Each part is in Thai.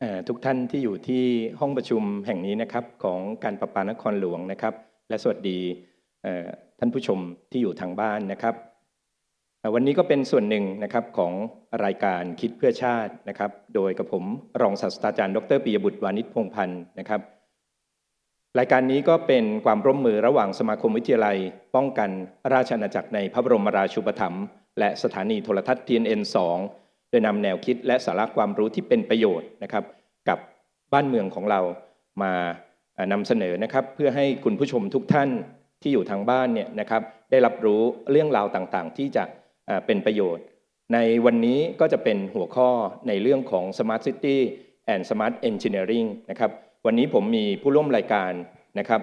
เอ่อทุกท่านที่อยู่ที่ห้องประชุมแห่งนี้นะครับของการประปานครหลวงนะครับ และสวัสดีท่านผู้ชมที่อยู่ทางบ้านนะครับ วันนี้ก็เป็นส่วนหนึ่งนะครับของรายการคิดเพื่อชาตินะครับ โดยกับผมรองศาสตราจารย์ ดรปิยบุตรวานิชพงพันธ์นะครับ รายการนี้ก็เป็นความร่วมมือระหว่างสมาคมวิทยาลัย ป้องกันราชอาณาจักรในพระบรมราชูปถัมภ์และสถานีโทรทัศน์ TNN 2 โดยนำแนวคิดและสาระความรู้ที่เป็นประโยชน์นะครับ กับบ้านเมืองของเรามาเอ่อนำเสนอนะครับ เพื่อให้คุณผู้ชมทุกท่านที่อยู่ทางบ้านเนี่ยนะครับ ได้รับรู้เรื่องราวต่างๆ ที่จะเป็นประโยชน์ ในวันนี้ก็จะเป็นหัวข้อในเรื่องของ Smart City and Smart Engineering นะครับ วันนี้ผมมีผู้ร่วมรายการนะครับ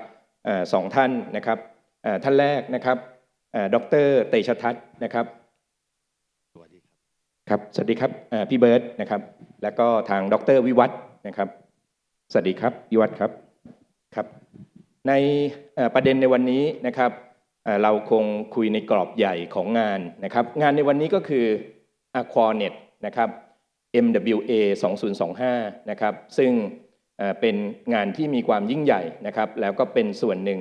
อสองท่านนะครับท่านแรกนะครับเอ่อดรเตชทัศน์นะครับ ครับ สวัสดีครับพี่เบิร์ตนะครับ แล้วก็ทางดรวิวัฒน์นะครับ สวัสดีครับวิวัฒครับครับ ในประเด็นในวันนี้นะครับเราคงคุยในกรอบใหญ่ของงานนะครับ งานในวันนี้ก็คือ Aquanet นะครับ MWA 2025นะครับซึ่งเป็นงานที่มีความยิ่งใหญ่นะครับ แล้วก็เป็นส่วนหนึ่ง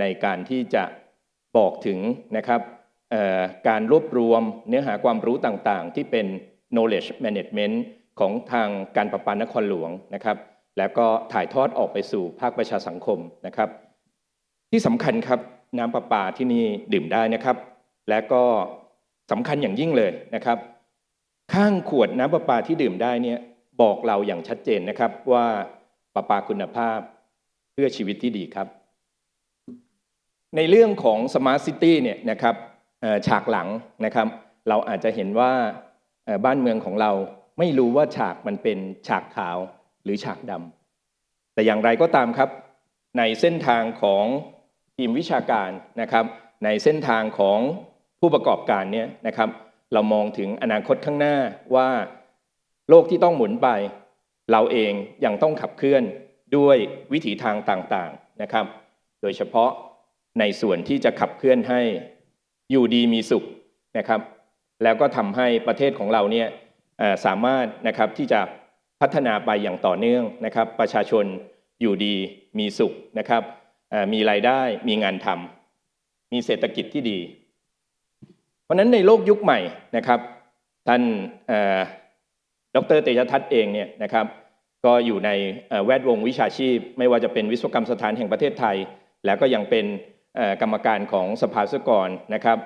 ในการที่จะบอกถึงนะครับ การรวบรวมเนื้อหาความรู้ต่างๆ ที่เป็น knowledge management ของทางการประปานครหลวงนะครับ แล้วก็ถ่ายทอดออกไปสู่ภาคประชาสังคมนะครับ ที่สำคัญครับน้ำประปาที่นี่ดื่มได้นะครับ และก็สำคัญอย่างยิ่งเลยนะครับ ข้างขวดน้ำประปาที่ดื่มได้เนี่ยบอกเราอย่างชัดเจนนะครับว่าประปาคุณภาพเพื่อชีวิตที่ดีครับ ในเรื่องของ Smart City เนี่ยนะครับ ฉากหลังนะครับ เราอาจจะเห็นว่าบ้านเมืองของเราไม่รู้ว่าฉากมันเป็นฉากขาวหรือฉากดำแต่อย่างไรก็ตามครับ ในเส้นทางของทีมวิชาการนะครับ ในเส้นทางของผู้ประกอบการเนี่ยนะครับ เรามองถึงอนาคตข้างหน้าว่าโลกที่ต้องหมุนไป เราเองยังต้องขับเคลื่อนด้วยวิถีทางต่างๆนะครับ โดยเฉพาะในส่วนที่จะขับเคลื่อนให้ อยู่ดีมีสุขนะครับ แล้วก็ทำให้ประเทศของเราเนี่ยสามารถนะครับที่จะพัฒนาไปอย่างต่อเนื่องนะครับ ประชาชนอยู่ดีมีสุขนะครับมีรายได้มีงานทำมีเศรษฐกิจที่ดี เพราะนั้นในโลกยุคใหม่นะครับ ท่านดรเตชะทัศน์เองเนี่ยนะครับก็อยู่ในแวดวงวิชาชีพ ไม่ว่าจะเป็นวิศวกรรมสถานแห่งประเทศไทย แล้วก็ยังเป็น กรรมการของสภาวิศวกรนะครับ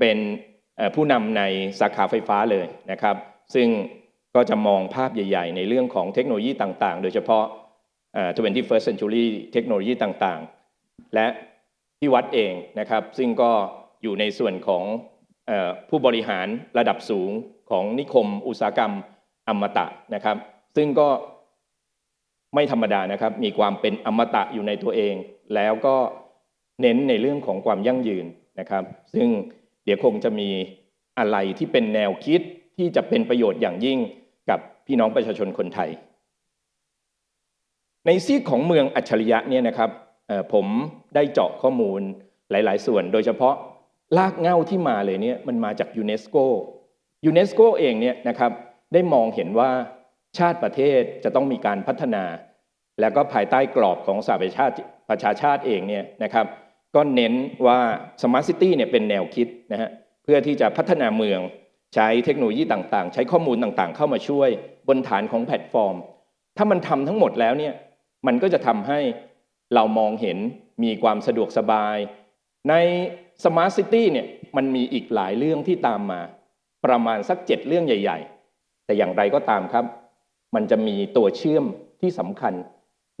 เป็นผู้นำในสาขาไฟฟ้าเลยนะครับ ซึ่งก็จะมองภาพใหญ่ ๆ ในเรื่องของเทคโนโลยีต่างๆ โดยเฉพาะเอ่อ 21st century เทคโนโลยีต่างๆ และที่วัดเองนะครับ ซึ่งก็อยู่ในส่วนของผู้บริหารระดับสูงของนิคมอุตสาหกรรมอมตะนะครับ ซึ่งก็ไม่ธรรมดานะครับ มีความเป็นอมตะอยู่ในตัวเอง แล้วก็ เน้นในเรื่องของความยั่งยืนนะครับ ซึ่งเดี๋ยวคงจะมีอะไรที่เป็นแนวคิดที่จะเป็นประโยชน์อย่างยิ่งกับพี่น้องประชาชนคนไทย ในซีกของเมืองอัจฉริยะเนี่ยนะครับผมได้เจาะข้อมูลหลาย ๆ ส่วน โดยเฉพาะลากเง้าที่มาเลยเนี่ยมันมาจากยูเนสโกยูเนสโกเองเนี่ยนะครับได้มองเห็นว่าชาติประเทศจะต้องมีการพัฒนา แล้วก็ภายใต้กรอบของสหประชาชาติประชาชาติเองเนี่ยนะครับ ก็เน้นว่า Smart City เนี่ยเป็นแนวคิดนะฮะเพื่อที่จะพัฒนาเมือง ใช้เทคโนโลยีต่างๆ ใช้ข้อมูลต่างๆ เข้ามาช่วยบนฐานของแพลตฟอร์ม ถ้ามันทำทั้งหมดแล้วเนี่ยมันก็จะทำให้เรามองเห็นมีความสะดวกสบาย ใน Smart City เนี่ยมันมีอีกหลายเรื่องที่ตามมา ประมาณสักเจ็ดเรื่องใหญ่ ๆ แต่อย่างไรก็ตามครับ มันจะมีตัวเชื่อมที่สำคัญ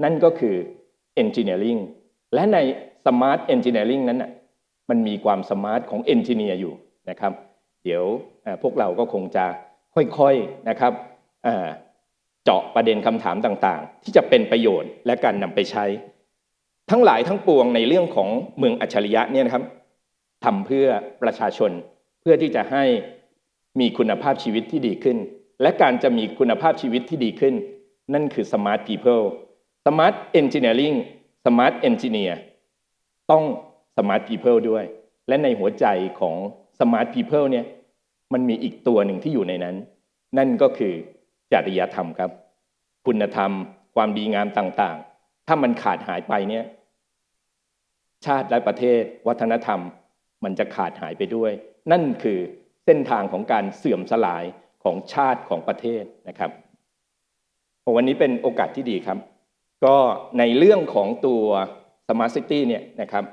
นั่นก็คือ Engineering และใน Smart Engineering นั้นน่ะมันมีความสมาร์ทของ Engineer อยู่นะครับเดี๋ยวพวกเราก็คงจะค่อยๆนะครับเอ่อเจาะประเด็นคำถามต่างๆ ที่จะเป็นประโยชน์และการนำไปใช้ ทั้งหลายทั้งปวงในเรื่องของเมืองอัจฉริยะเนี่ยนะครับทำเพื่อประชาชนเพื่อที่จะให้มีคุณภาพชีวิตที่ดีขึ้น และการจะมีคุณภาพชีวิตที่ดีขึ้น นั่นคือ Smart People Smart Engineering Smart Engineer ต้อง Smart People ด้วย และในหัวใจของ Smart People เนี่ยมันมีอีกตัวหนึ่งที่อยู่ในนั้น นั่นก็คือจริยธรรมครับ คุณธรรม ความดีงามต่างๆ ถ้ามันขาดหายไปเนี่ยชาติและประเทศ วัฒนธรรม มันจะขาดหายไปด้วย นั่นคือเส้นทางของการเสื่อมสลายของชาติของประเทศนะครับวันนี้เป็นโอกาสที่ดีครับ ก็ในเรื่องของตัว Smart City เนี่ยนะครับ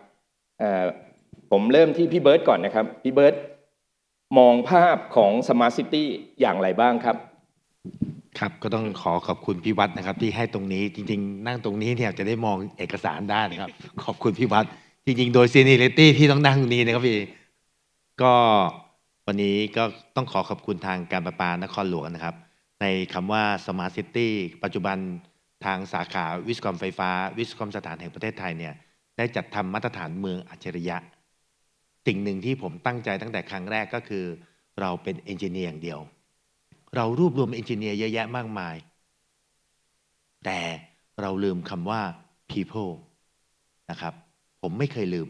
ผมเริ่มที่พี่เบิร์ตก่อนนะครับ พี่เบิร์ตมองภาพของ Smart City อย่างไรบ้างครับ ครับก็ต้องขอขอบคุณพี่วัดนะครับ ที่ให้ตรงนี้จริง ๆ นั่งตรงนี้เนี่ยจะได้มองเอกสารได้นะครับ ขอบคุณพี่วัด จริง ๆ โดยซีเนียริตี้ที่ต้องนั่งตรงนี้นะครับพี่ก็วันนี้ก็ต้องขอขอบคุณทางการประปานครหลวงนะครับ ในคำว่า Smart City ปัจจุบัน ทางสาขาวิศวกรรมไฟฟ้า วิศวกรรมสถานแห่งประเทศไทยเนี่ยได้จัดทำมาตรฐานเมืองอัจฉริยะ สิ่งหนึ่งที่ผมตั้งใจตั้งแต่ครั้งแรกก็คือ เราเป็นเอนจิเนียร์อย่างเดียว เรารวบรวมเอนจิเนียร์เยอะแยะมากมาย แต่เราลืมคำว่า people นะครับ ผมไม่เคยลืม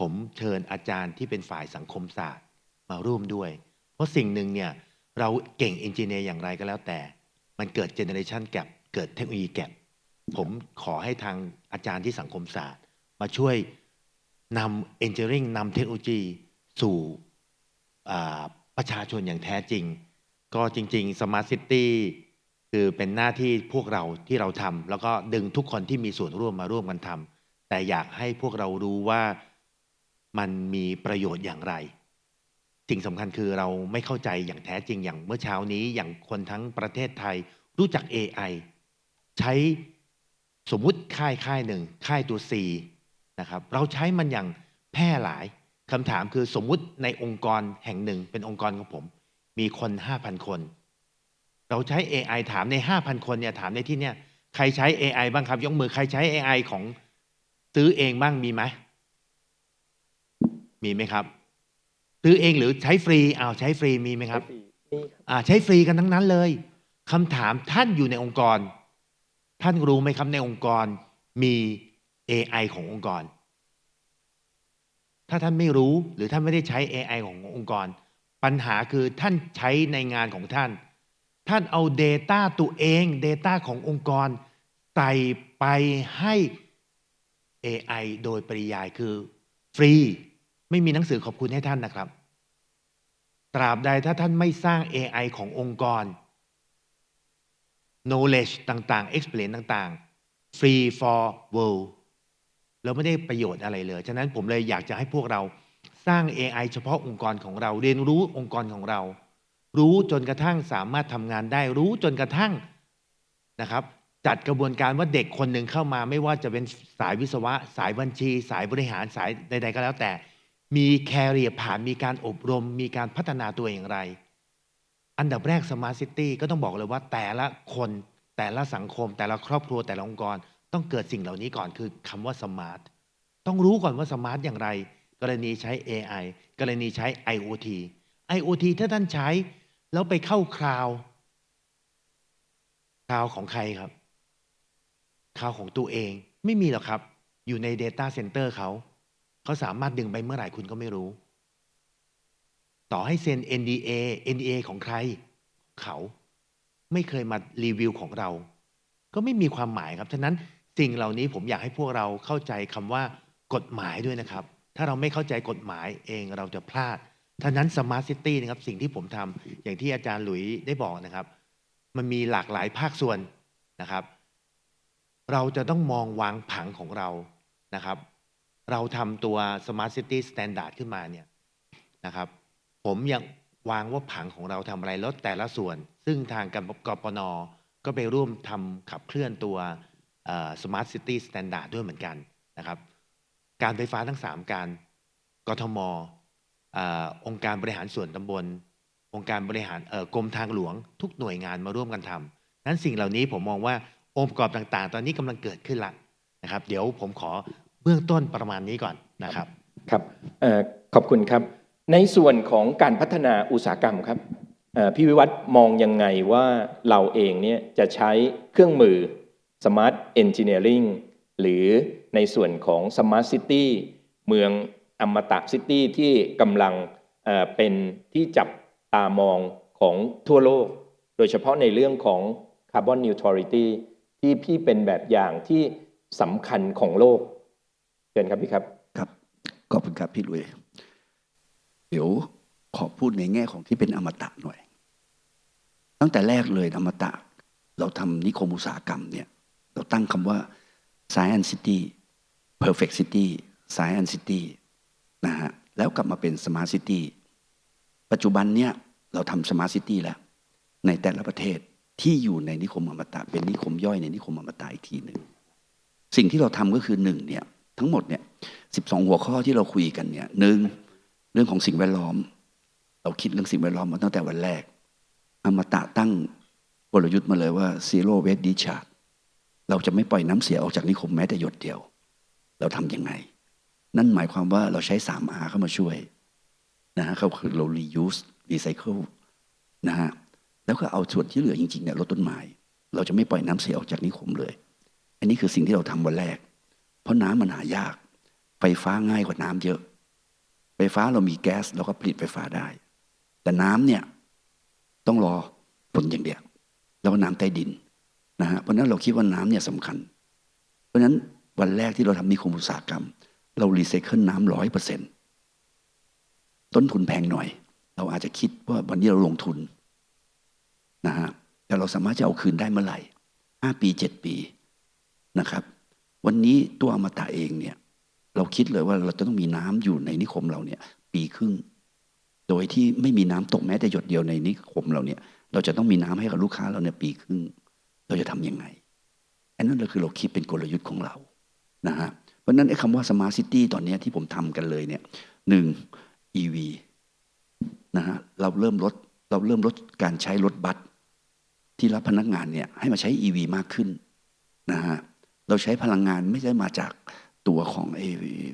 ผมเชิญอาจารย์ที่เป็นฝ่ายสังคมศาสตร์มาร่วมด้วย เพราะสิ่งหนึ่งเนี่ยเราเก่งเอนจิเนียร์อย่างไรก็แล้วแต่ มันเกิดเจเนอเรชันแก p เกิดเทคโนโลยีแก p ผมขอให้ทางอาจารย์ที่สังคมศาสตร์ มาช่วยนำเอนจิเนียริงนำเทคโนโลยีสู่ประชาชนอย่างแท้จริง ก็จริงๆ Smart City คือเป็นหน้าที่พวกเราที่เราทำแล้วก็ดึงทุกคนที่มีส่วนร่วมมาร่วมกันทำแต่อยากให้พวกเรารู้ว่ามันมีประโยชน์อย่างไร สิ่งสำคัญคือเราไม่เข้าใจอย่างแท้จริงอย่างเมื่อเช้านี้อย่างคนทั้งประเทศไทยรู้จัก AI ใช้สมมุติค่ายค่ายหนึ่งค่ายตัว C นะครับเราใช้มันอย่างแพร่หลายคำถามคือสมมุติในองค์กรแห่งหนึ่งเป็นองค์กรของผม มีคน 5,000 คน เราใช้ AI ถามใน 5,000 คนเนี่ยถามในที่เนี่ยใครใช้ AI บ้างครับ ยกมือใครใช้ AI ของซื้อเองบ้างมีไหมมีไหมครับ ซื้อเองหรือใช้ฟรีอ้าวใช้ฟรีมีไหมครับอ่าใช้ฟรีกันทั้งนั้นเลยคำถามท่านอยู่ในองค์กร ท่านรู้ไหมครับในองค์กรมี AI ขององค์กร ถ้าท่านไม่รู้หรือท่านไม่ได้ใช้ AI ขององค์กร ปัญหาคือท่านใช้ในงานของท่าน ท่านเอา Data ตัวเอง Data ขององค์กรใส่ไปให้ AI โดยปริยายคือฟรี ไม่มีหนังสือขอบคุณให้ท่านนะครับ ตราบใดถ้าท่านไม่สร้าง AI ขององค์กร knowledge ต่างๆ experience ต่างๆ free for world เราไม่ได้ประโยชน์อะไรเลย ฉะนั้นผมเลยอยากจะให้พวกเราสร้าง AI เฉพาะองค์กรของเราเรียนรู้องค์กรของเรา รู้จนกระทั่งสามารถทำงานได้รู้จนกระทั่งนะครับ จัดกระบวนการว่าเด็กคนหนึ่งเข้ามาไม่ว่าจะเป็นสายวิศวะ สายบัญชี สายบริหารสายใด ๆ ก็แล้วแต่ มีแคเรียผ่านมีการอบรม มีการพัฒนาตัวเองอย่างไร อันดับแรก Smart City ก็ต้องบอกเลยว่าแต่ละคนแต่ละสังคม แต่ละครอบครัวแต่ละองค์กร ต้องเกิดสิ่งเหล่านี้ก่อนคือคำว่า Smart ต้องรู้ก่อนว่า Smart อย่างไร กรณีใช้ AI กรณีใช้ IoT IoT ถ้าท่านใช้ แล้วไปเข้าคลาวคลาวของใครครับคลาวของตัวเองไม่มีหรอกครับ อยู่ใน Data Center เขา เขาสามารถดึงไปเมื่อไหร่คุณก็ไม่รู้ ต่อให้เซ็น NDA NDA ของใคร เขาไม่เคยมารีวิวของเรา ก็ไม่มีความหมายครับ ฉะนั้นสิ่งเหล่านี้ผมอยากให้พวกเราเข้าใจคำว่ากฎหมายด้วยนะครับ ถ้าเราไม่เข้าใจกฎหมายเองเราจะพลาดฉะนั้น Smart City นะครับสิ่งที่ผมทำอย่างที่อาจารย์หลุยได้บอกนะครับ มันมีหลากหลายภาคส่วนนะครับ เราจะต้องมองวางผังของเรานะครับ เราทำตัว Smart City Standard ขึ้นมาเนี่ยนะครับ ผมยังวางว่าผังของเราทำอะไรล้วแต่ละส่วน ซึ่งทางการกปนก็ไปร่วมทำขับเคลื่อนตัวเอ่อ Smart City Standard ด้วยเหมือนกันนะครับ การไฟฟ้าทั้ง 3 การกทมอองค์การบริหารส่วนตำบล องค์การบริหารกรมทางหลวง ทุกหน่วยงานมาร่วมกันทำนั้นสิ่งเหล่านี้ผมมองว่าองค์ประกอบต่างๆ ตอนนี้กำลังเกิดขึ้นละนะครับ เดี๋ยวผมขอเบื้องต้นประมาณนี้ก่อนนะครับ ครับออขอบคุณครับ ในส่วนของการพัฒนาอุตสาหกรรมครับพี่วิวัฒน์มองยังไงว่าเราเองเนี่ยจะใช้เครื่องมือ Smart Engineering หรือในส่วนของ Smart City เมืองอมตะซิตี้ที่กำลังเป็นที่จับตามองของทั่วโลก โดยเฉพาะในเรื่องของค Carbon Neutrality ที่พี่เป็นแบบอย่างที่สำคัญของโลกเชิญครับพี่ครับ ครับ ขอบคุณครับพี่ลุย เดี๋ยวขอพูดในแง่ของที่เป็นอมตะหน่อย ตั้งแต่แรกเลยอมตะ เราทำนิคมอุตสาหกรรมเนี่ย เราตั้งคำว่า Science City Perfect City Science City นะฮะแล้วกลับมาเป็น Smart City ปัจจุบันเนี่ยเราทำ Smart City แล้ว ในแต่ละประเทศที่อยู่ในนิคมอมตะ เป็นนิคมย่อยในนิคมอมตะอีกทีหนึ่งสิ่งที่เราทำก็คือหนึ่งเนี่ยทั้งหมดเนี่ยสิบสองหัวข้อที่เราคุยกันเนี่ยหนึ่ง เรื่องของสิ่งแวดล้อม เราคิดเรื่องสิ่งแวดล้อมมาตั้งแต่วันแรกอมตะตั้งกลยุทธ์มาเลยว่า zero waste discharge เราจะไม่ปล่อยน้ำเสียออกจากนิคมแม้แต่หยดเดียว เราทำยังไง นั่นหมายความว่าเราใช้ 3R เข้ามาช่วยนะฮะเขาคือเรา reuse recycle นะฮะแล้วก็เอาส่วนที่เหลือจริงๆเนี่ยลดต้นไม้เราจะไม่ปล่อยน้ำเสียออกจากนิคมเลย อันนี้คือสิ่งที่เราทำวันแรก เพราะน้ำมันหายาก ไฟฟ้าง่ายกว่าน้ำเยอะ ไฟฟ้าเรามีแก๊สเราก็ผลิตไฟฟ้าได้ แต่น้ำเนี่ยต้องรอฝนอย่างเดียวแล้วก็น้ำใต้ดินนะฮะเพราะนั้นเราคิดว่าน้ำเนี่ยสำคัญ เพราะนั้นวันแรกที่เราทำนิคมอุตสาหกรรม เรารีไซเคิลน้ำร้อยเปอร์เซ็นต้นทุนแพงหน่อย เราอาจจะคิดว่าวันนี้เราลงทุนนะฮะแต่เราสามารถจะเอาคืนได้เมื่อไหร่ห้าปีเจ็ดปีนะครับ วันนี้ตัวอมตะเองเนี่ย เราคิดเลยว่าเราจะต้องมีน้ำอยู่ในนิคมเราเนี่ย ปีครึ่ง โดยที่ไม่มีน้ำตกแม้แต่หยดเดียวในนิคมเราเนี่ย เราจะต้องมีน้ำให้กับลูกค้าเราเนี่ยปีครึ่ง เราจะทำยังไงอันนั้นเราคือเราคิดเป็นกลยุทธ์ของเรานะฮะเพราะนั้นไอ้คำว่าสมาร์ทซิตี้ตอนนี้ที่ผมทำกันเลยเนี่ยหนึ่ง EV นะฮะเราเริ่มลดเราเริ่มลดการใช้รถบัสที่รับพนักงานเนี่ยให้มาใช้ EV มากขึ้นนะฮะเราใช้พลังงานไม่ได้มาจาก ตัวของ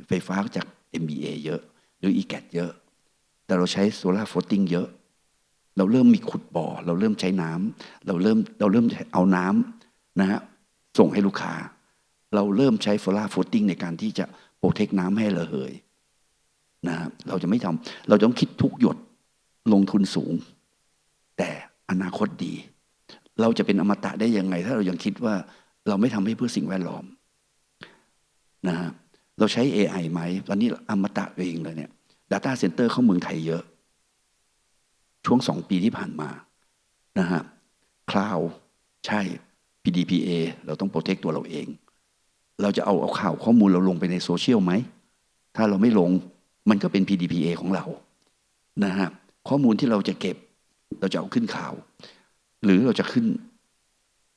ไฟฟ้าจาก MBA เยอะ หรือ EGAT เยอะ แต่เราใช้โซลาร์โฟตติ้งเยอะ เราเริ่มมีขุดบ่อ เราเริ่มใช้น้ำเราเริ่มเราเริ่มเอาน้ำนะฮะส่งให้ลูกค้า เราเริ่มใช้โซลาร์โฟตติ้งในการที่จะโปรเทคน้ำให้ระเหยนะฮะเราจะไม่ทำเราจะต้องคิดทุกหยดลงทุนสูง แต่อนาคตดี เราจะเป็นอมตะได้ยังไง ถ้าเรายังคิดว่าเราไม่ทำให้เพื่อสิ่งแวดล้อม นะฮะเราใช้ AI ไหมตอนนี้อมตะเองเลยเนี่ย Data Center เข้าเมืองไทยเยอะ ช่วงสองปีที่ผ่านมานะฮะคลาวใช่ PDPA เราต้องโปรเทคตัวเราเอง เราจะเอาเอาข่าวข้อมูลเราลงไปในโซเชียลไหม ถ้าเราไม่ลงมันก็เป็น PDPA ของเรานะฮะข้อมูลที่เราจะเก็บ เราจะเอาขึ้นข่าว หรือเราจะขึ้น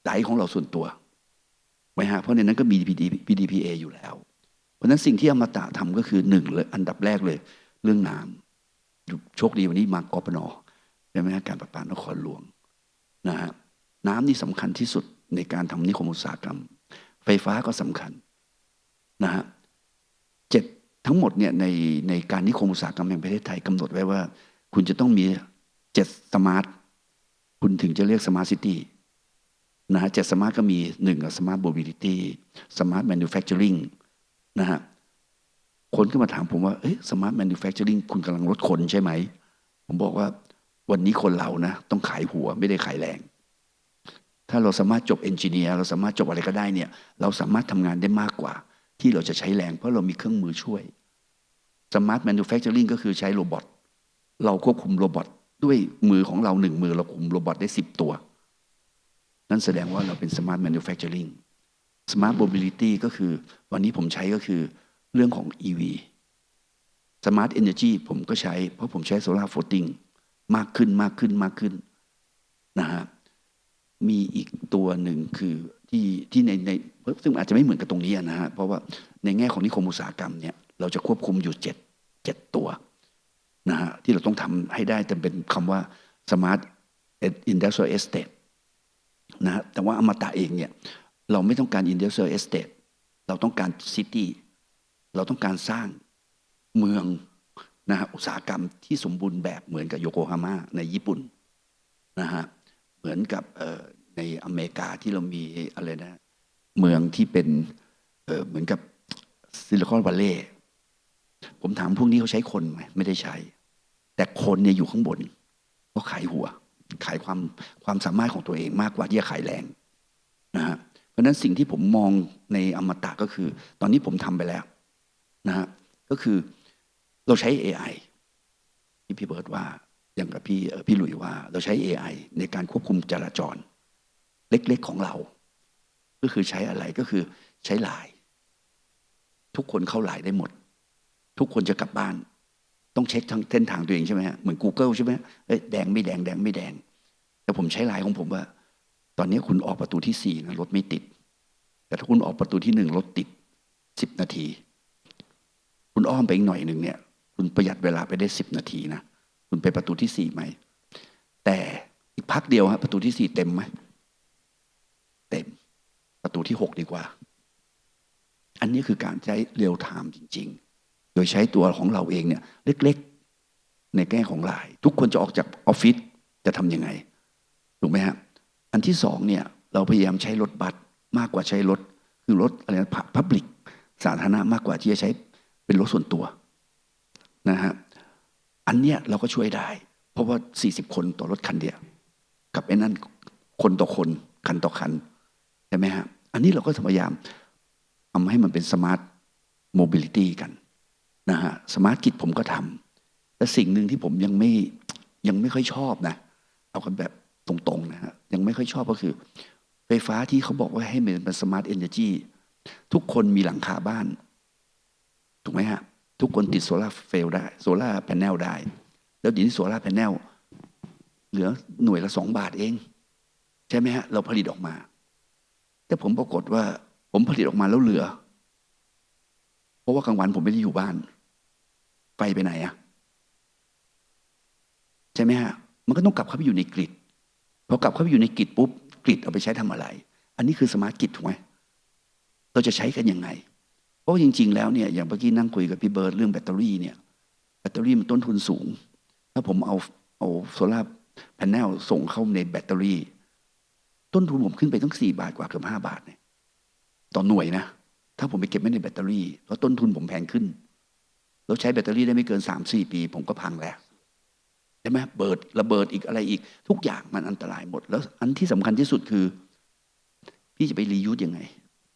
ไดของเราส่วนตัว ไหมฮะเพราะในนั้นก็มี PDPA อยู่แล้ว เพราะนั้นสิ่งที่อมตะทำก็คือหนึ่งเลยอันดับแรกเลย เรื่องน้ำโชคดีวันนี้มากอปนอใช่ไหมฮะการประปานครหลวงนะฮะน้ำนี่สำคัญที่สุดในการทำนิคมอุตสาหกรรม ไฟฟ้าก็สำคัญนะฮะเจ็ดทั้งหมดเนี่ยในในการนิคมอุตสาหกรรมแห่งประเทศไทยกำหนดไว้ว่า คุณจะต้องมีเจ็ดสมาร์ทคุณถึงจะเรียกสมาร์ทซิตี้ นะฮะเจ็ดสมาร์ทก็มีหนึ่งสมาร์ทโมบิลิตี้สมาร์ทแมนูแฟคเจอริงนะฮะคนก็มาถามผมว่าเอ๊ะสมาร์ทแมนูแฟคเจอริงคุณกำลังลดคนใช่ไหม ผมบอกว่าวันนี้คนเรานะ ต้องขายหัวไม่ได้ขายแรง ถ้าเราสามารถจบเอนจิเนียร์เราสามารถจบอะไรก็ได้เนี่ย เราสามารถทำงานได้มากกว่า ที่เราจะใช้แรง เพราะเรามีเครื่องมือช่วยสมาร์ทแมนูแฟคเจอริงก็คือใช้โรบอทเราควบคุมโรบอทด้วยมือของเราหนึ่งมือเราคุมโรบอทได้สิบตัว นั่นแสดงว่าเราเป็นสมาร์ทแมนูแฟคเจอริงสมาร์ทโมบิลิตี้ก็คือวันนี้ผมใช้ก็คือเรื่องของ EV สมาร์ทเอเนจีผมก็ใช้ เพราะผมใช้โซลาร์โฟลติ้งมากขึ้นมากขึ้นมากขึ้นนะฮะมีอีกตัวหนึ่งคือที่ที่ในในซึ่งอาจจะไม่เหมือนกับตรงนี้นะฮะเพราะว่าในแง่ของนิคมอุตสาหกรรมเนี่ยเราจะควบคุมอยู่เจ็ดเจ็ดตัวนะฮะที่เราต้องทำให้ได้แต่เป็นคำว่า Smart Industrial Estate นะฮะแต่ว่าอมตะเองเนี่ยเราไม่ต้องการ Industrial Estate เราต้องการ City เราต้องการสร้างเมืองนะฮะอุตสาหกรรมที่สมบูรณ์แบบเหมือนกับโยโกฮาม่าในญี่ปุ่นนะฮะเหมือนกับในอเมริกาที่เรามีอะไรนะ เมืองที่เป็นเเหมือนกับซิลิคอนวัลเลย์ผมถามพวกนี้เขาใช้คนไหมไม่ได้ใช้ แต่คนเนี่ยอยู่ข้างบนเขาขายหัว ขายความความสามารถของตัวเองมากกว่าที่จะขายแรงนะฮะเพราะฉะนั้นสิ่งที่ผมมองในอมตะก็คือ ตอนนี้ผมทำไปแล้วนะฮะก็คือเราใช้ AI ที่พี่เบิร์ดว่าอย่างกับพี่พี่หลุยว่า เราใช้ AI ในการควบคุมจราจร เล็กๆของเรา ก็คือใช้อะไรก็คือใช้ไลน์ทุกคนเข้าไลน์ได้หมด ทุกคนจะกลับบ้าน ต้องเช็คทางเส้นทางตัวเองใช่ไหมฮะเหมือน Google ใช่ไหมเอ้ยแดงไม่แดงแดงไม่แดง แต่ผมใช้ไลน์ของผมว่า ตอนนี้คุณออกประตูที่สี่นะรถไม่ติด แต่ถ้าคุณออกประตูที่หนึ่งรถติดสิบนาที คุณอ้อมไปอีกหน่อยหนึ่งเนี่ย คุณประหยัดเวลาไปได้สิบนาทีนะคุณไปประตูที่สี่ไหมแต่อีกพักเดียวฮะประตูที่สี่เต็มไหมเต็มประตูที่หกดีกว่า อันนี้คือการใช้เรียลไทม์จริง ๆ โดยใช้ตัวของเราเองเนี่ยเล็กๆ ในแง่ของลน์ทุกคนจะออกจากออฟฟิศจะทำยังไงถูกไหมฮะอันที่สองเนี่ยเราพยายามใช้รถบัสมากกว่าใช้รถคือรถอะไรนะพับลิกสาธารณะมากกว่าที่จะใช้เป็นรถส่วนตัวนะฮะอันเนี้ยเราก็ช่วยได้ เพราะว่า 40 คนต่อรถคันเดียวกับไอ้นั่นคนต่อคนคันต่อคันใช่ไหมฮะอันนี้เราก็พยายามทำให้มันเป็นสมาร์ทโมบิลิตี้กัน นะฮะสมาร์ทกิจผมก็ทำแต่สิ่งหนึ่งที่ผมยังไม่ยังไม่ค่อยชอบนะ เอากันแบบตรงๆนะฮะยังไม่ค่อยชอบก็คือ ไฟฟ้าที่เขาบอกว่าให้มันเป็นสมาร์ทเอเนอร์จีทุกคนมีหลังคาบ้าน ถูกไหมฮะ ทุกคนติดโซลาเฟลได้โซลาร์แผงได้ แล้วเดี๋ยวนี้โซลาร์แผงเหลือหน่วยละสองบาทเอง ใช่ไหมฮะ เราผลิตออกมา แต่ผมปรากฏว่า ผมผลิตออกมาแล้วเหลือ เพราะว่ากลางวันผมไม่ได้อยู่บ้าน ไฟไปไหนอะใช่ไหมฮะมันก็ต้องกลับเข้าไปอยู่ในกริดพอกลับเข้าไปอยู่ในกริดปุ๊บกริดเอาไปใช้ทำอะไร อันนี้คือสมาร์ทกริดถูกไหมเราจะใช้กันยังไง เพราะจริง ๆ แล้วเนี่ยอย่างเมื่อกี้นั่งคุยกับพี่เบิร์ดเรื่องแบตเตอรี่เนี่ยแบตเตอรี่มันต้นทุนสูง ถ้าผมเอาเอาโซลาร์แผงส่งเข้าในแบตเตอรี่ ต้นทุนผมขึ้นไปตั้งสี่บาทกว่าเกือบห้าบาทเนี่ยต่อหน่วยนะ ถ้าผมไปเก็บไว้ในแบตเตอรี่แล้วต้นทุนผมแพงขึ้น แล้วใช้แบตเตอรี่ได้ไม่เกินสามสี่ปี ผมก็พังแล้วใช่ไหมเบิดระเบิดอีกอะไรอีก ทุกอย่างมันอันตรายหมด แล้วอันที่สำคัญที่สุดคือ พี่จะไปรียูสยังไง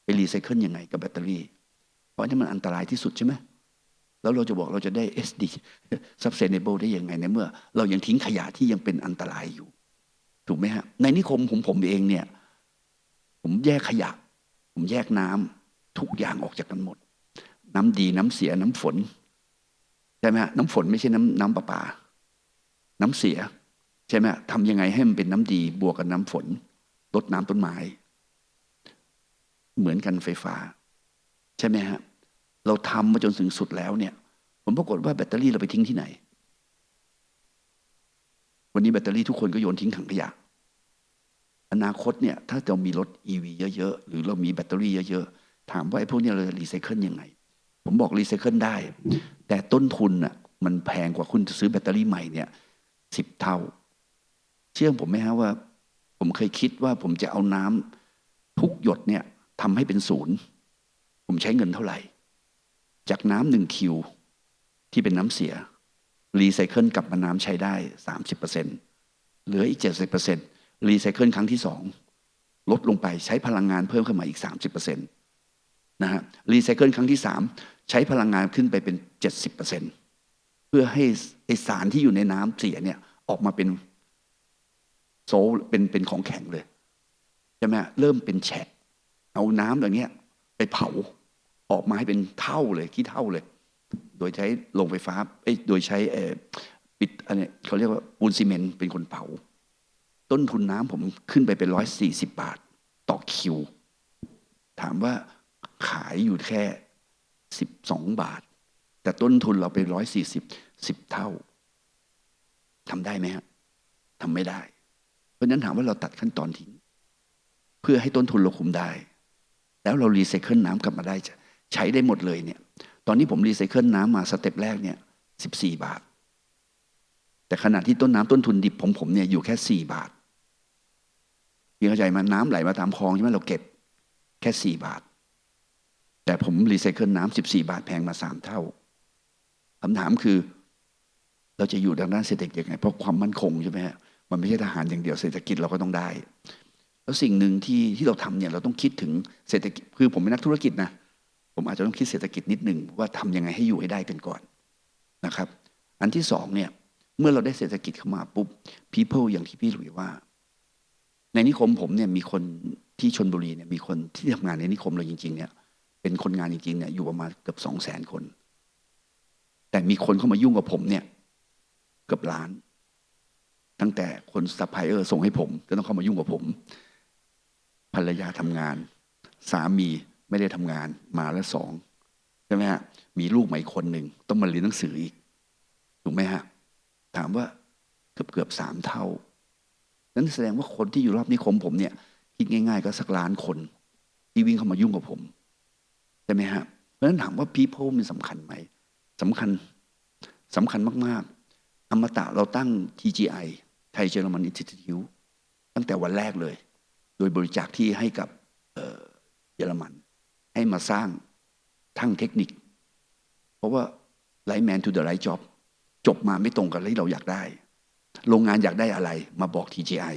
ไปรีไซเคิลยังไงกับแบตเตอรี่ เพราะอันนี้มันอันตรายที่สุดใช่ไหมแล้วเราจะบอกเราจะได้ SD sustainable ได้ยังไงในเมื่อ เรายังทิ้งขยะที่ยังเป็นอันตรายอยู่ ถูกไหมฮะ ในนิคมของผมเองเนี่ย ผมแยกขยะ ผมแยกน้ำทุกอย่างออกจากกันหมด น้ำดีน้ำเสียน้ำฝน ใช่ไหมฮะน้ำฝนไม่ใช่น้ำน้ำประปา น้ำเสีย ใช่ไหมทำยังไงให้มันเป็นน้ำดีบวกกับน้ำฝนลดน้ำต้นไม้ เหมือนกันไฟฟ้า ใช่ไหมฮะเราทำมาจนถึงสุดแล้วเนี่ย ผมปรากฏว่าแบตเตอรี่เราไปทิ้งที่ไหน วันนี้แบตเตอรี่ทุกคนก็โยนทิ้งถังขยะอนาคตเนี่ยถ้าเรามีรถ e ีวีเยอะๆ หรือเรามีแบตเตอรี่เยอะๆ ถามว่าไอ้พวกนี้เราจะรีไซเคิลยังไง ผมบอกรีไซเคิลได้ แต่ต้นทุนอะมันแพงกว่าคุณจะซื้อแบตเตอรี่ใหม่เนี่ยสิบเท่า เชื่อผมไหมฮะว่า ผมเคยคิดว่าผมจะเอาน้ำทุกหยดเนี่ยทำให้เป็นศูนย์ ผมใช้เงินเท่าไหร่ จากน้ำหนึ่งคิว ที่เป็นน้ำเสีย รีไซเคิลกลับมาน้ำใช้ได้สามสิบเปอร์เซ็นเหลืออีกเจ็ดสิบเปอร์เซ็นรีไซเคิลครั้งที่สองลดลงไปใช้พลังงานเพิ่มขึ้นมาอีกสามสิบเปอร์เซ็นตนะฮะรีไซเคิลครั้งที่สาม ใช้พลังงานขึ้นไปเป็นเจ็ดสิบเปอร์เซ็นเพื่อให้ไอสารที่อยู่ในน้ำเสียเนี่ยออกมาเป็นโซลเป็นเป็นของแข็งเลยใช่ไหมเริ่มเป็นแฉะเอาน้ำอย่างเงี้ยไปเผาออกมาให้เป็นเท่าเลยขี้เท่าเลย โดยใช้โรงไฟฟ้าเอ้ยโดยใช้เออปิดอันนี้เขาเรียกว่าปูนซีเมนต์เป็นคนเผา ต้นทุนน้ำผมขึ้นไปเป็นร้อยสี่สิบบาท ต่อคิว ถามว่าขายอยู่แค่ สิบสองบาท แต่ต้นทุนเราเป็นร้อยสี่สิบสิบเท่าทำได้ไหมฮะทำไม่ได้ เพราะฉะนั้นถามว่าเราตัดขั้นตอนทิ้ง เพื่อให้ต้นทุนเราคุมได้ แล้วเรารีไซเคิลน้ำกลับมาได้ ใช้ได้หมดเลยเนี่ย ตอนนี้ผมรีไซเคิลน้ำมาสเต็ปแรกเนี่ยสิบสี่บาท แต่ขณะที่ต้นน้ำต้นทุนดิบผมผมเนี่ยอยู่แค่สี่บาทพี่เข้าใจไหมน้ำไหลมาตามคลองใช่ไหมเราเก็บแค่สี่บาท แต่ผมรีไซเคิลน้ำสิบสี่บาทแพงมาสามเท่าคำถามคือ เราจะอยู่ทางด้านเศรษฐกิจยังไง เพราะความมั่นคงใช่ไหมฮะมันไม่ใช่ทหารอย่างเดียวเศรษฐกิจเราก็ต้องได้ แล้วสิ่งหนึ่งที่ที่เราทำเนี่ยเราต้องคิดถึงเศรษฐกิจคือผมเป็นนักธุรกิจนะผมอาจจะต้องคิดเศรษฐกิจนิดหนึ่งว่าทำยังไงให้อยู่ให้ได้กันก่อนนะครับ อันที่สองเนี่ยเมื่อเราได้เศรษฐกิจเข้ามาปุ๊บ people อย่างที่พี่หลุยว่า ในนิคมผมเนี่ยมีคนที่ชนบุรีเนี่ยมีคนที่ทำงานในนิคมเราจริงๆเนี่ย เป็นคนงานจริงๆเนี่ยอยู่ประมาณเกือบสองแสนคน แต่มีคนเข้ามายุ่งกับผมเนี่ยเกือบล้าน ตั้งแต่คนซัพพลายเออร์ส่งให้ผมก็ต้องเข้ามายุ่งกับผม ภรรยาทำงาน สามีไม่ได้ทำงานมาแล้วสองใช่ไหมฮะมีลูกใหม่คนหนึ่งต้องมาเรียนหนังสืออีกถูกไหมฮะถามว่าเกือบเกือบสามเท่า นั้นแสดงว่าคนที่อยู่รอบนิคมผมเนี่ยคิดง่าย ๆ ก็สักล้านคน ที่วิ่งเข้ามายุ่งกับผม ใช่ไหมฮะเพราะฉะนั้นถามว่า people มันสำคัญไหมสำคัญสำคัญมาก ๆ อมตะเราตั้ง TGI ไทยเยอรมันอินสติทิวตั้งแต่วันแรกเลย โดยบริจาคที่ให้กับเยอรมัน ให้มาสร้างทั้งเทคนิค เพราะว่า right man to the right job จบมาไม่ตรงกับที่เราอยากได้ โรงงานอยากได้อะไร มาบอก TGI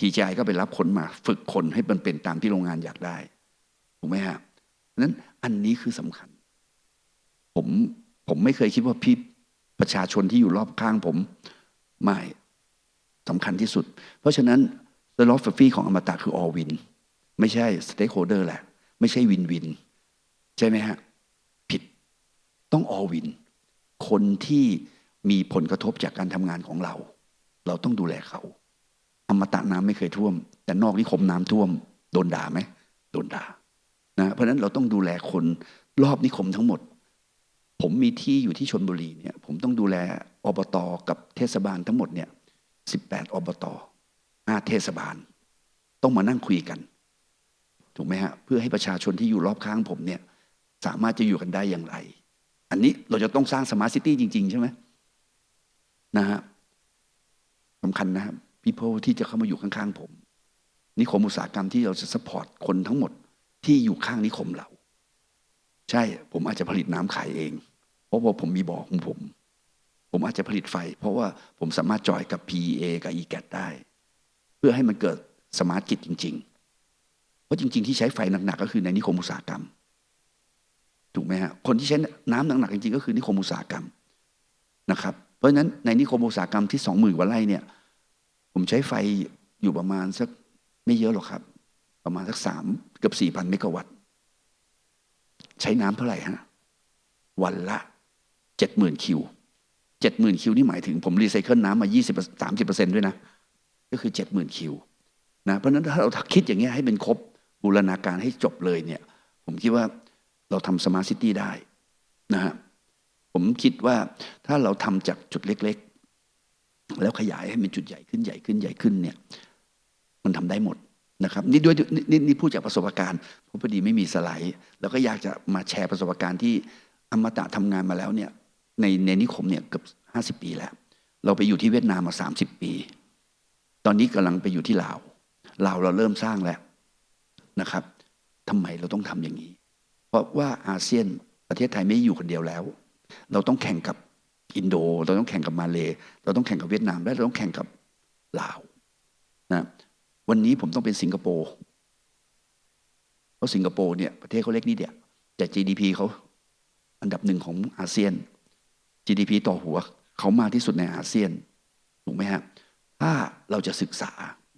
TGI ก็ไปรับคนมาฝึกคนให้มันเป็นตามที่โรงงานอยากได้ถูกไหมฮะเพราะฉะนั้น อันนี้คือสำคัญ ผมผมไม่เคยคิดว่าพี่ประชาชนที่อยู่รอบข้างผมไม่สำคัญที่สุด เพราะฉะนั้น the philosophy ของอมตะคือ all win ไม่ใช่ stakeholder แหละ ไม่ใช่ win win ใช่ไหมฮะ ผิดต้อง all win คนที่มีผลกระทบจากการทำงานของเรา เราต้องดูแลเขา อมตะน้ำไม่เคยท่วม แต่นอกนิคมน้ำท่วม โดนด่าไหมโดนด่า นะเพราะนั้นเราต้องดูแลคนรอบนิคมทั้งหมด ผมมีที่อยู่ที่ชนบุรีเนี่ยผมต้องดูแลอบตกับเทศบาลทั้งหมดเนี่ยสิบแปดอบตห้าเทศบาล ต้องมานั่งคุยกัน ถูกไหมฮะเพื่อให้ประชาชนที่อยู่รอบข้างผมเนี่ยสามารถจะอยู่กันได้อย่างไร อันนี้เราจะต้องสร้างสมาร์ทซิตี้จริง ๆ ใช่ไหมนะฮะสำคัญนะครับ people ที่จะเข้ามาอยู่ข้างๆผมนิคมอุตสาหกรรมที่เราจะสปอร์ตคนทั้งหมด ที่อยู่ข้างนิคมเรา ใช่ผมอาจจะผลิตน้ำขายเอง เพราะว่าผมมีบ่อของผม ผมอาจจะผลิตไฟ เพราะว่าผมสามารถจอยกับ PEA กับ EGAT ได้ เพื่อให้มันเกิดสมาร์ทกิจจริง ๆ เพราะจริง ๆ ที่ใช้ไฟหนักๆก็คือในนิคมอุตสาหกรรม ถูกไหมฮะคนที่ใช้น้ำหนักๆจริงๆก็คือนิคมอุตสาหกรรมนะครับเพราะฉะนั้นในนิคมอุตสาหกรรมที่สองหมื่นกว่าไร่เนี่ย ผมใช้ไฟอยู่ประมาณสักไม่เยอะหรอกครับ ประมาณสักสามเกือบสี่พันเมกะวัตต์ ใช้น้ำเท่าไหร่ฮะ วันละเจ็ดหมื่นคิวเจ็ดหมื่นคิวนี่หมายถึงผมรีไซเคิลน้ำมายี่สิบสามสิบเปอร์เซ็นด้วยนะ ก็คือเจ็ดหมื่นคิวนะเพราะฉะนั้นถ้าเราคิดอย่างเงี้ยให้เป็นครบบูรณาการให้จบเลยเนี่ย ผมคิดว่าเราทำสมาร์ทซิตี้ได้นะฮะผมคิดว่าถ้าเราทำจากจุดเล็ก ๆ แล้วขยายให้เป็นจุดใหญ่ขึ้นใหญ่ขึ้นใหญ่ขึ้นเนี่ย มันทำได้หมด นะครับนี่ด้วยนี่นี่พูดจากประสบการณ์เพราะพอดีไม่มีสไลด์ แล้วก็อยากจะมาแชร์ประสบการณ์ที่อมตะทำงานมาแล้วเนี่ยในในนิคมเนี่ยเกือบห้าสิบปีแล้ว เราไปอยู่ที่เวียดนามมาสามสิบปี ตอนนี้กำลังไปอยู่ที่ลาวลาวเราเริ่มสร้างแล้วนะครับทำไมเราต้องทำอย่างนี้ เพราะว่าอาเซียนประเทศไทยไม่ได้อยู่คนเดียวแล้ว เราต้องแข่งกับอินโด เราต้องแข่งกับมาเลเราต้องแข่งกับเวียดนามและเราต้องแข่งกับลาวนะ วันนี้ผมต้องเป็นสิงคโปร์เพราะสิงคโปร์เนี่ยประเทศเขาเล็กนิดเดียวแต่ GDP เขาอันดับหนึ่งของอาเซียน GDP ต่อหัวเขามากที่สุดในอาเซียนถูกไหมฮะถ้าเราจะศึกษา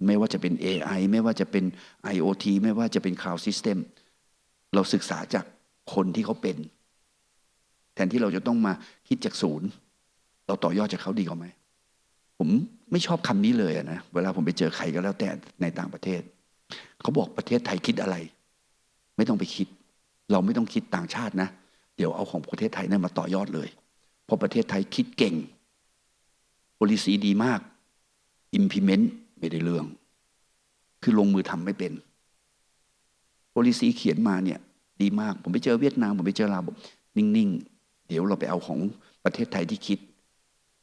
ไม่ว่าจะเป็น AI ไม่ว่าจะเป็น IoT ไม่ว่าจะเป็น Cloud System เราศึกษาจากคนที่เขาเป็น แทนที่เราจะต้องมาคิดจากศูนย์ เราต่อยอดจากเขาดีกว่าไหม ผม ไม่ชอบคำนี้เลยนะเวลาผมไปเจอใครก็แล้วแต่ในต่างประเทศ เขาบอกประเทศไทยคิดอะไร ไม่ต้องไปคิด เราไม่ต้องคิดต่างชาตินะ เดี๋ยวเอาของประเทศไทยนั่นมาต่อยอดเลย เพราะประเทศไทยคิดเก่ง policy ดีมาก implement ไม่ได้เรื่อง คือลงมือทำไม่เป็น policy เขียนมาเนี่ย ดีมาก ผมไปเจอเวียดนาม ผมไปเจอลาวบอกนิ่ง ๆ เดี๋ยวเราไปเอาของประเทศไทยที่คิด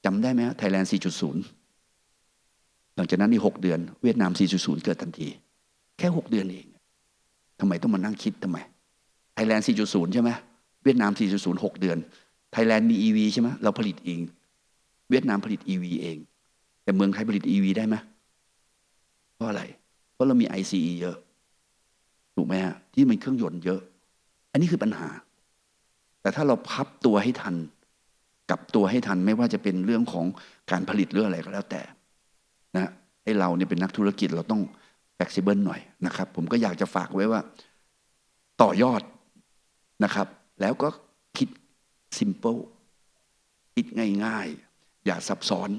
จำได้ไหมไทยแลนด์4.0 หลังจากนั้นอีกหกเดือนเวียดนาม 4.0 เกิดทันที แค่หกเดือนเองทำไมต้องมานั่งคิดทำไมไทยแลนด์ 4.0 ใช่ไหมเวียดนาม 4.0 6 เดือน ไทยแลนด์มี EV ใช่ไหมเราผลิตเอง เวียดนามผลิต EV เอง แต่เมืองไทยผลิต EV ได้ไหมเพราะอะไร เพราะเรามี ICE เยอะถูกไหมฮะที่มันเครื่องยนต์เยอะ อันนี้คือปัญหา แต่ถ้าเราพับตัวให้ทันกลับตัวให้ทันไม่ว่าจะเป็นเรื่องของการผลิตหรืออะไรก็แล้วแต่ นะไอเราเนี่ยเป็นนักธุรกิจเราต้อง flexible หน่อยนะครับ ผมก็อยากจะฝากไว้ว่า ต่อยอดนะครับ แล้วก็คิด simple คิดง่ายๆ อย่าซับซ้อน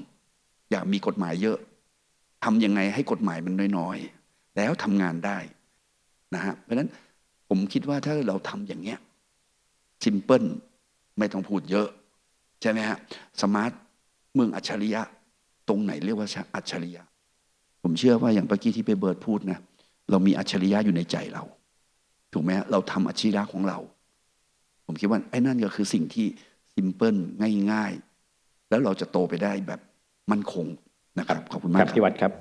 อย่ามีกฎหมายเยอะทำยังไงให้กฎหมายมันน้อยๆ แล้วทำงานได้นะฮะเพราะฉะนั้นผมคิดว่าถ้าเราทำอย่างเงี้ย simple ไม่ต้องพูดเยอะ ใช่ไหมฮะสมาร์ทเมืองอัจฉริยะ ตรงไหนเรียกว่าอัจฉริยะ ผมเชื่อว่าอย่างเมื่อกี้ที่ไปเบิร์ดพูดนะเรามีอัจฉริยะอยู่ในใจเรา ถูกไหมเราทำอัจฉริยะของเรา ผมคิดว่าไอ้นั่นก็คือสิ่งที่ซิมเพิลง่าย ๆ แล้วเราจะโตไปได้แบบมั่นคงนะครับขอบคุณมากครับพี่วัดครับ